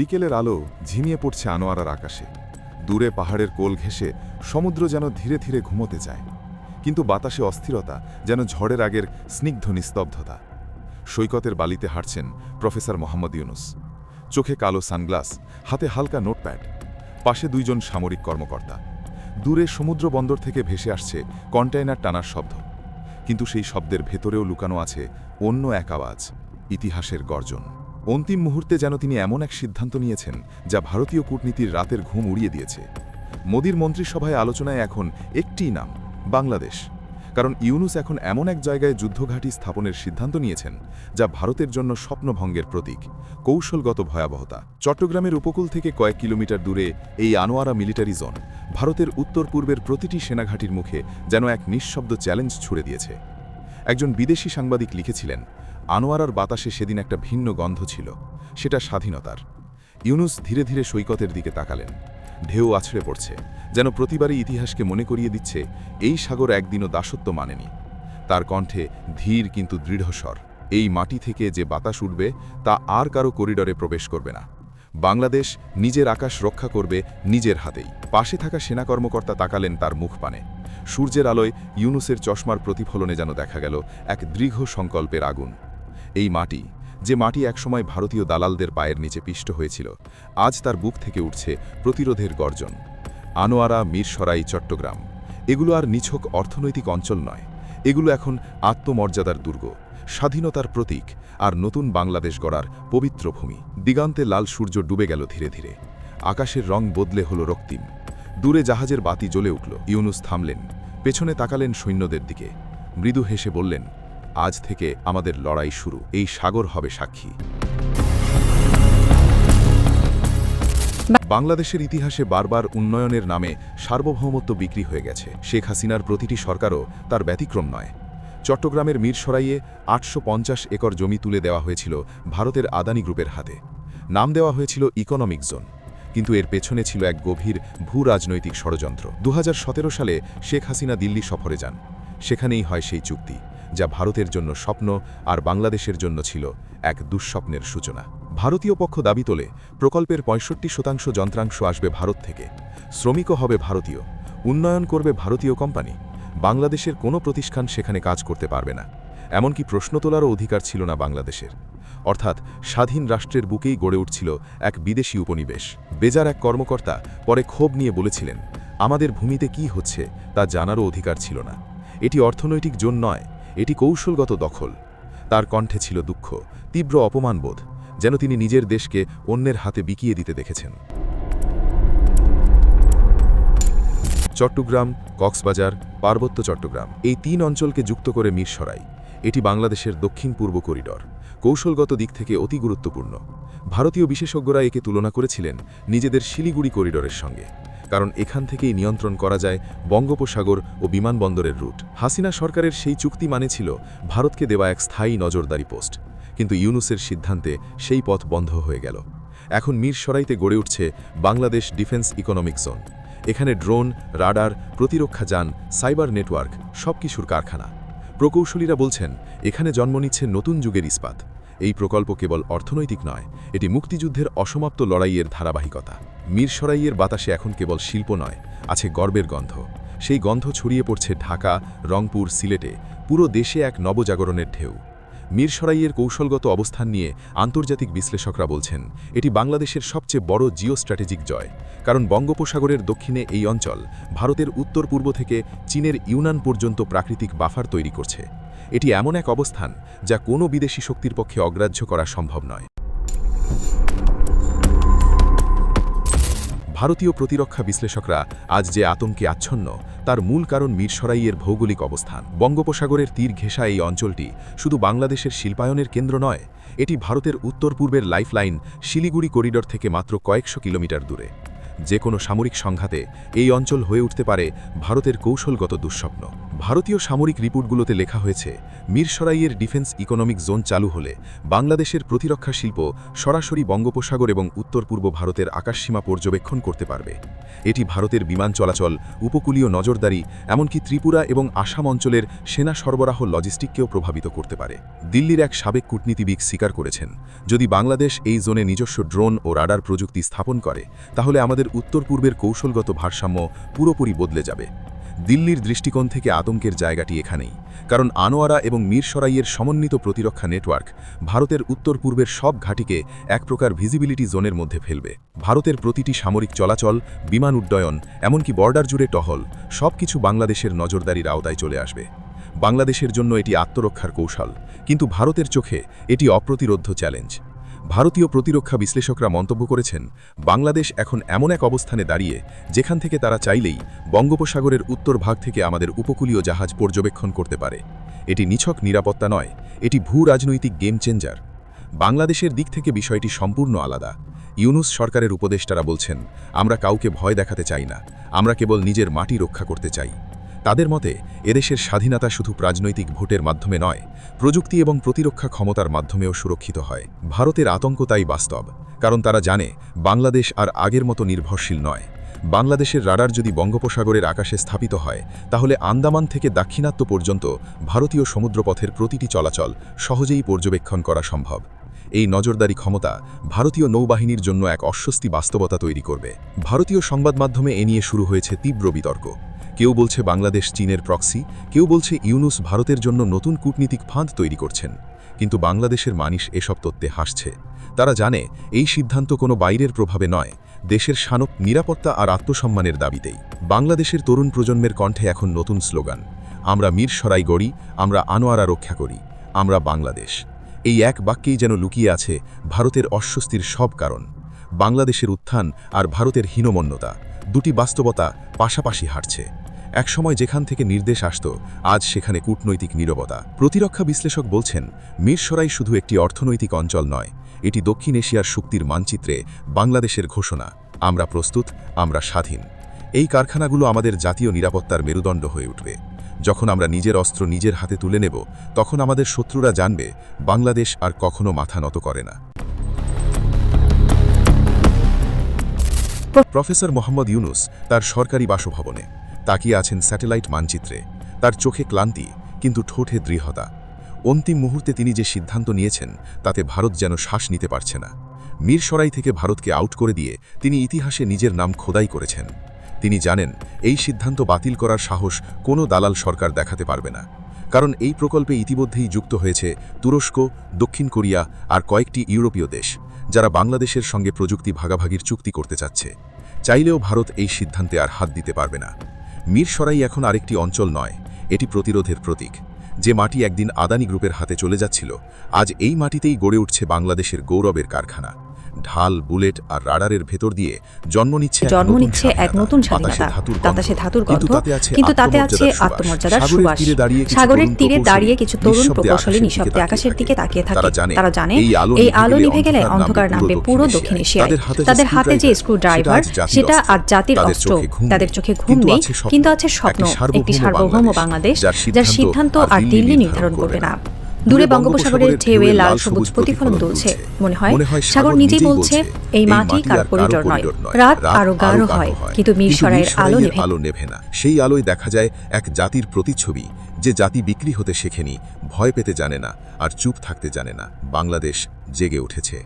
বিকেলের আলো ঝিমিয়ে পড়ছে আনোয়ারার আকাশে। দূরে পাহাড়ের কোল ঘেঁষে সমুদ্র যেন ধীরে ধীরে ঘুমোতে যায় কিন্তু বাতাসে অস্থিরতা যেন ঝড়ের আগের স্নিগ্ধ নিস্তব্ধতা। সৈকতের বালিতে হাঁটছেন প্রফেসর মোহাম্মদ ইউনুস। চোখে কালো সানগ্লাস, হাতে হালকা নোটপ্যাড। পাশে দুইজন সামরিক কর্মকর্তা। দূরে সমুদ্র বন্দর থেকে ভেসে আসছে কন্টেইনার টানার শব্দ। কিন্তু সেই শব্দের ভেতরেও লুকানো আছে অন্য এক আওয়াজ, ইতিহাসের গর্জন। অন্তিম মুহূর্তে যেন তিনি এমন এক সিদ্ধান্ত নিয়েছেন যা ভারতীয় কূটনীতির রাতের ঘুম উড়িয়ে দিয়েছে। মোদীর মন্ত্রিসভায় আলোচনায় এখন একটিই নাম, বাংলাদেশ। কারণ ইউনুস এখন এমন এক জায়গায় যুদ্ধঘাঁটি স্থাপনের সিদ্ধান্ত নিয়েছেন যা ভারতের জন্য স্বপ্নভঙ্গের প্রতীক, কৌশলগত ভয়াবহতা। চট্টগ্রামের উপকূল থেকে কয়েক কিলোমিটার দূরে এই আনোয়ারা মিলিটারি জোন ভারতের উত্তর পূর্বের প্রতিটি সেনাঘাঁটির মুখে যেন এক নিঃশব্দ চ্যালেঞ্জ ছুড়ে দিয়েছে। একজন বিদেশি সাংবাদিক লিখেছিলেন, আনোয়ারার বাতাসে সেদিন একটা ভিন্ন গন্ধ ছিল, সেটা স্বাধীনতার। ইউনুস ধীরে ধীরে সৈকতের দিকে তাকালেন। ঢেউ আছড়ে পড়ছে, যেন প্রতিবারই ইতিহাসকে মনে করিয়ে দিচ্ছে, এই সাগর একদিনও দাসত্ব মানেনি। তার কণ্ঠে ধীর কিন্তু দৃঢ়স্বর, এই মাটি থেকে যে বাতাস উঠবে, তা আর কারও করিডরে প্রবেশ করবে না। বাংলাদেশ নিজের আকাশ রক্ষা করবে নিজের হাতেই। পাশে থাকা সেনা কর্মকর্তা তাকালেন তার মুখ পানে। সূর্যের আলোয় ইউনুসের চশমার প্রতিফলনে যেন দেখা গেল এক দীর্ঘ সংকল্পের আগুন। এই মাটি, যে মাটি একসময় ভারতীয় দালালদের পায়ের নিচে পিষ্ট হয়েছিল, আজ তার বুক থেকে উঠছে প্রতিরোধের গর্জন। আনোয়ারা, মিরসরাই, চট্টগ্রাম। এগুলো আর নিছক অর্থনৈতিক অঞ্চল নয়। এগুলো এখন আত্মমর্যাদার দুর্গ। স্বাধীনতার প্রতীক আর নতুন বাংলাদেশ গড়ার পবিত্র ভূমি। দিগান্তে লাল সূর্য ডুবে গেল ধীরে ধীরে। আকাশের রং বদলে হলো রক্তিম। দূরে জাহাজের বাতি জ্বলে উঠল। ইউনুস থামলেন। পেছনে তাকালেন সৈন্যদের দিকে। মৃদু হেসে বললেন, আজ থেকে আমাদের লড়াই শুরু। এই সাগর হবে সাক্ষী। বাংলাদেশের ইতিহাসে বারবার উন্নয়নের নামে সার্বভৌমত্ব বিক্রি হয়ে গেছে। শেখ হাসিনার প্রতিটি সরকারও তার ব্যতিক্রম নয়। চট্টগ্রামের মিরসরাইয়ে আটশো পঞ্চাশ একর জমি তুলে দেওয়া হয়েছিল ভারতের আদানি গ্রুপের হাতে। নাম দেওয়া হয়েছিল ইকোনমিক জোন। কিন্তু এর পেছনে ছিল এক গভীর ভূ রাজনৈতিক ষড়যন্ত্র। দু হাজার সতেরো সালে শেখ হাসিনা দিল্লি সফরে যান। সেখানেই হয় সেই চুক্তি, যা ভারতের জন্য স্বপ্ন আর বাংলাদেশের জন্য ছিল এক দুঃস্বপ্নের সূচনা। ভারতীয় পক্ষ দাবি তোলে, প্রকল্পের পঁয়ষট্টি শতাংশ যন্ত্রাংশ আসবে ভারত থেকে। শ্রমিকও হবে ভারতীয়। উন্নয়ন করবে ভারতীয় কোম্পানি। বাংলাদেশের কোনো প্রতিষ্ঠান সেখানে কাজ করতে পারবে না। এমনকি প্রশ্ন তোলারও অধিকার ছিল না বাংলাদেশের। অর্থাৎ স্বাধীন রাষ্ট্রের বুকেই গড়ে উঠছিল এক বিদেশি উপনিবেশ। বেজার এক কর্মকর্তা পরে ক্ষোভ নিয়ে বলেছিলেন, আমাদের ভূমিতে কি হচ্ছে তা জানারও অধিকার ছিল না। এটি অর্থনৈতিক জোন নয়, এটি কৌশলগত দখল। তার কণ্ঠে ছিল দুঃখ, তীব্র অপমানবোধ, যেন তিনি নিজের দেশকে অন্যের হাতে বিকিয়ে দিতে দেখেছেন। চট্টগ্রাম, কক্সবাজার, পার্বত্য চট্টগ্রাম এই তিন অঞ্চলকে যুক্ত করে মিরসরাই। এটি বাংলাদেশের দক্ষিণ পূর্ব করিডর। কৌশলগত দিক থেকে অতি গুরুত্বপূর্ণ। ভারতীয় বিশেষজ্ঞরা একে তুলনা করেছিলেন নিজেদের শিলিগুড়ি করিডরের সঙ্গে, কারণ এখান থেকেই নিয়ন্ত্রণ করা যায় বঙ্গোপসাগর ও বিমানবন্দরের রুট। হাসিনা সরকারের সেই চুক্তি মানে ছিল ভারতকে দেওয়া এক স্থায়ী নজরদারি পোস্ট। কিন্তু ইউনুসের সিদ্ধান্তে সেই পথ বন্ধ হয়ে গেল। এখন মিরসরাইতে গড়ে উঠছে বাংলাদেশ ডিফেন্স ইকোনমিক জোন। এখানে ড্রোন, রাডার, প্রতিরক্ষা যান, সাইবার নেটওয়ার্ক সব কিছুর কারখানা। প্রকৌশলীরা বলছেন, এখানে জন্ম নিচ্ছে নতুন যুগের ইস্পাত। এই প্রকল্প কেবল অর্থনৈতিক নয়, এটি মুক্তিযুদ্ধের অসমাপ্ত লড়াইয়ের ধারাবাহিকতা। মিরসরাইয়ের বাতাসে এখন কেবল শিল্প নয়, আছে গর্বের গন্ধ। সেই গন্ধ ছড়িয়ে পড়ছে ঢাকা, রংপুর, সিলেটে, পুরো দেশে এক নবজাগরণের ঢেউ। মিরসরাইয়ের কৌশলগত অবস্থান নিয়ে আন্তর্জাতিক বিশ্লেষকরা বলছেন, এটি বাংলাদেশের সবচেয়ে বড় জিও স্ট্র্যাটেজিক জয়, কারণ বঙ্গোপসাগরের দক্ষিণে এই অঞ্চল ভারতের উত্তর পূর্ব থেকে চীনের ইউনান পর্যন্ত প্রাকৃতিক বাফার তৈরি করছে। এটি এমন এক অবস্থান যা কোনো বিদেশি শক্তির পক্ষে অগ্রাহ্য করা সম্ভব নয়। ভারতীয় প্রতিরক্ষা বিশ্লেষকরা আজ যে আতঙ্কে আচ্ছন্ন, তার মূল কারণ মিরসরাইয়ের ভৌগোলিক অবস্থান। বঙ্গোপসাগরের তীর ঘেঁষা এই অঞ্চলটি শুধু বাংলাদেশের শিল্পায়নের কেন্দ্র নয়, এটি ভারতের উত্তর পূর্বের লাইফলাইন শিলিগুড়ি করিডর থেকে মাত্র কয়েকশো কিলোমিটার দূরে। যে কোনো সামরিক সংঘাতে এই অঞ্চল হয়ে উঠতে পারে ভারতের কৌশলগত দুঃস্বপ্ন। ভারতীয় সামরিক রিপোর্টগুলোতে লেখা হয়েছে মিরসরাইয়ের ডিফেন্স ইকোনমিক জোন চালু হলে বাংলাদেশের প্রতিরক্ষা শিল্প সরাসরি বঙ্গোপসাগর এবং উত্তর পূর্ব ভারতের আকাশসীমা পর্যবেক্ষণ করতে পারবে। এটি ভারতের বিমান চলাচল, উপকূলীয় নজরদারি, এমনকি ত্রিপুরা এবং আসাম অঞ্চলের সেনা সরবরাহ লজিস্টিককেও প্রভাবিত করতে পারে। দিল্লির এক সাবেক কূটনীতিবিদ স্বীকার করেছেন, যদি বাংলাদেশ এই জোনে নিজস্ব ড্রোন ও রাডার প্রযুক্তি স্থাপন করে, তাহলে আমাদের উত্তর পূর্বের কৌশলগত ভারসাম্য পুরোপুরি বদলে যাবে। দিল্লির দৃষ্টিকোণ থেকে আতঙ্কের জায়গাটি এখানেই, কারণ আনোয়ারা এবং মীরসরাইয়ের সমন্বিত প্রতিরক্ষা নেটওয়ার্ক ভারতের উত্তর পূর্বের সব ঘাটিকে এক প্রকার ভিজিবিলিটি জোনের মধ্যে ফেলবে। ভারতের প্রতিটি সামরিক চলাচল, বিমান উড্ডয়ন, এমনকি বর্ডার জুড়ে টহল, সবকিছু বাংলাদেশের নজরদারির আওতায় চলে আসবে। বাংলাদেশের জন্য এটি আত্মরক্ষার কৌশল, কিন্তু ভারতের চোখে এটি অপ্রতিরোধ্য চ্যালেঞ্জ। ভারতীয় প্রতিরক্ষা বিশ্লেষকরা মন্তব্য করেছেন, বাংলাদেশ এখন এমন এক অবস্থানে দাঁড়িয়ে, যেখান থেকে তারা চাইলেই বঙ্গোপসাগরের উত্তর ভাগ থেকে আমাদের উপকূলীয় জাহাজ পর্যবেক্ষণ করতে পারে। এটি নিছক নিরাপত্তা নয়, এটি ভূ রাজনৈতিক গেম চেঞ্জার। বাংলাদেশের দিক থেকে বিষয়টি সম্পূর্ণ আলাদা। ইউনুস সরকারের উপদেষ্টারা বলছেন, আমরা কাউকে ভয় দেখাতে চাই না, আমরা কেবল নিজের মাটি রক্ষা করতে চাই। তাদের মতে, এদেশের স্বাধীনতা শুধু রাজনৈতিক ভোটের মাধ্যমে নয়, প্রযুক্তি এবং প্রতিরক্ষা ক্ষমতার মাধ্যমেও সুরক্ষিত হয়। ভারতের আতঙ্ক তাই বাস্তব, কারণ তারা জানে, বাংলাদেশ আর আগের মতো নির্ভরশীল নয়। বাংলাদেশের রাডার যদি বঙ্গোপসাগরের আকাশে স্থাপিত হয়, তাহলে আন্দামান থেকে দাক্ষিণাত্য পর্যন্ত ভারতীয় সমুদ্রপথের প্রতিটি চলাচল সহজেই পর্যবেক্ষণ করা সম্ভব। এই নজরদারি ক্ষমতা ভারতীয় নৌবাহিনীর জন্য এক অস্বস্তি বাস্তবতা তৈরি করবে। ভারতীয় সংবাদ মাধ্যমে এ নিয়ে শুরু হয়েছে তীব্র বিতর্ক। কেউ বলছে বাংলাদেশ চীনের প্রক্সি কেউ বলছে ইউনুস ভারতের জন্য নতুন কূটনীতিক ফাঁদ তৈরি করছেন। কিন্তু বাংলাদেশের মানুষ এসব তত্ত্বে হাসছে। তারা জানে, এই সিদ্ধান্ত কোনো বাইরের প্রভাবে নয়, দেশের সানক নিরাপত্তা আর আত্মসম্মানের দাবিতেই। বাংলাদেশের তরুণ প্রজন্মের কণ্ঠে এখন নতুন স্লোগান, আমরা মীর সরাই গড়ি, আমরা আনোয়ারা রক্ষা করি, আমরা বাংলাদেশ। এই এক বাক্যেই যেন লুকিয়ে আছে ভারতের অস্বস্তির সব কারণ। বাংলাদেশের উত্থান আর ভারতের হীনমন্যতা, দুটি বাস্তবতা পাশাপাশি হাঁটছে। একসময় যেখান থেকে নির্দেশ আসত, আজ সেখানে কূটনৈতিক নীরবতা। প্রতিরক্ষা বিশ্লেষক বলছেন, মিরসরাই শুধু একটি অর্থনৈতিক অঞ্চল নয়, এটি দক্ষিণ এশিয়ার শক্তির মানচিত্রে বাংলাদেশের ঘোষণা, আমরা প্রস্তুত, আমরা স্বাধীন। এই কারখানাগুলো আমাদের জাতীয় নিরাপত্তার মেরুদণ্ড হয়ে উঠবে। যখন আমরা নিজের অস্ত্র নিজের হাতে তুলে নেব, তখন আমাদের শত্রুরা জানবে, বাংলাদেশ আর কখনো মাথা নত করে না। প্রফেসর মোহাম্মদ ইউনুস তার সরকারি বাসভবনে তাকিয়ে আছেন স্যাটেলাইট মানচিত্রে। তার চোখে ক্লান্তি, কিন্তু ঠোঁটে দৃঢ়তা। অন্তিম মুহূর্তে তিনি যে সিদ্ধান্ত নিয়েছেন, তাতে ভারত যেন শ্বাস নিতে পারছে না। মিরসরাই থেকে ভারতকে আউট করে দিয়ে তিনি ইতিহাসে নিজের নাম খোদাই করেছেন। তিনি জানেন, এই সিদ্ধান্ত বাতিল করার সাহস কোনো দালাল সরকার দেখাতে পারবে না। কারণ এই প্রকল্পে ইতিমধ্যেই যুক্ত হয়েছে তুরস্ক, দক্ষিণ কোরিয়া আর কয়েকটি ইউরোপীয় দেশ। যারা বাংলাদেশের সঙ্গে প্রযুক্তি ভাগাভাগির চুক্তি করতে চাচ্ছে, চাইলেও ভারত এই সিদ্ধান্তে আর হাত দিতে পারবে না। মিরসরাই এখন আরেকটি অঞ্চল নয়, এটি প্রতিরোধের প্রতীক। যে মাটি একদিন আদানি গ্রুপের হাতে চলে যাচ্ছিল, আজ এই মাটিতেই গড়ে উঠছে বাংলাদেশের গৌরবের কারখানা। ঢাল বুলেট আর রাডারের ভেতর দিয়ে জন্ম নিচ্ছে জন্ম নিচ্ছে এক নতুন স্বাধীনতা। ধাতুর গন্ধ। বাতাসে ধাতুর কিন্তু গন্ধ তাতে আছে কিন্তু তাতে আছে আত্মমর্যাদার সুবাস। সাগরের তীরে দাঁড়িয়ে কিছু তরুণ প্রকৌশলী নিঃশব্দে আকাশের দিকে তাকিয়ে থাকে। তারা জানে এই আলো নিভে গেলে অন্ধকার নামবে পুরো দক্ষিণ এশিয়ায়। এশিয়ায়। তাদের হাতে যে স্ক্রু ড্রাইভার সেটা আজ জাতির অস্ত্র তাদের চোখে ঘুম নেই। কিন্তু আছে স্বপ্ন। একটি সার্বভৌম বাংলাদেশ। যার সিদ্ধান্ত আর দিল্লি নির্ধারণ করবে না। দূরে বঙ্গোপসাগরের ঢেউয়ে লাল সবুজ প্রতিফলন তুলছে। মনে হয় সাগর নিজেই বলছে এই মাটি কার করিডোর নয়। রাত আরও গাঢ় হয় কিন্তু মিরসরাইয়ের আলো আলো নেভে না। সেই আলোয় দেখা যায় এক জাতির প্রতিচ্ছবি যে জাতি বিক্রি হতে শেখেনি ভয় পেতে জানে না আর চুপ থাকতে জানে না। বাংলাদেশ জেগে উঠেছে।